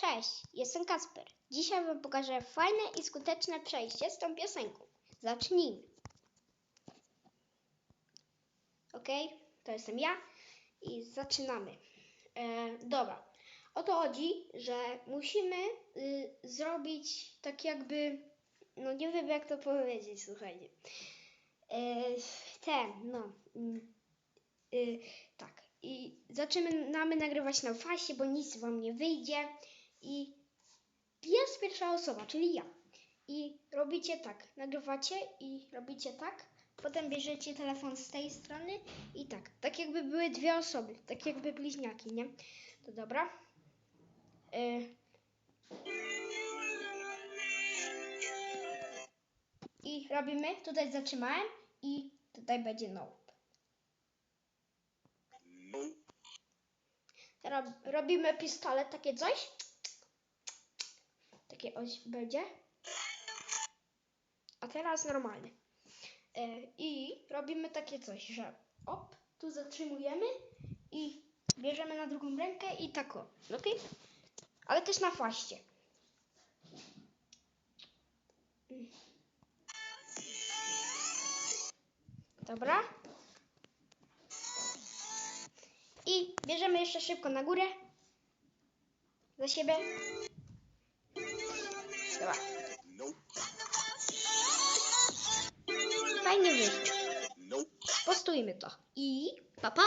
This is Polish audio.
Cześć, jestem Kasper. Dzisiaj Wam pokażę fajne i skuteczne przejście z tą piosenką. Zacznijmy. Ok, to jestem ja i zaczynamy. E, dobra, o to chodzi, że musimy y, zrobić tak jakby, no nie wiem jak to powiedzieć, słuchajcie. E, ten, no. mm, y, tak. I zaczynamy nagrywać na fasie, bo nic wam nie wyjdzie. I jest pierwsza osoba, czyli ja. I robicie tak, nagrywacie i robicie tak. Potem bierzecie telefon z tej strony i tak. Tak jakby były dwie osoby, tak jakby bliźniaki, nie? To dobra. Y... I robimy, tutaj zatrzymałem i tutaj będzie no. Teraz robimy pistolet, takie coś. Takie oś będzie. A teraz normalnie. E, I robimy takie coś, że op, tu zatrzymujemy i bierzemy na drugą rękę i tak o. Ok? Ale też na faście. Dobra. I bierzemy jeszcze szybko na górę. Za siebie. Dobra. Fajnie wyszło. Postujmy to. I pa pa!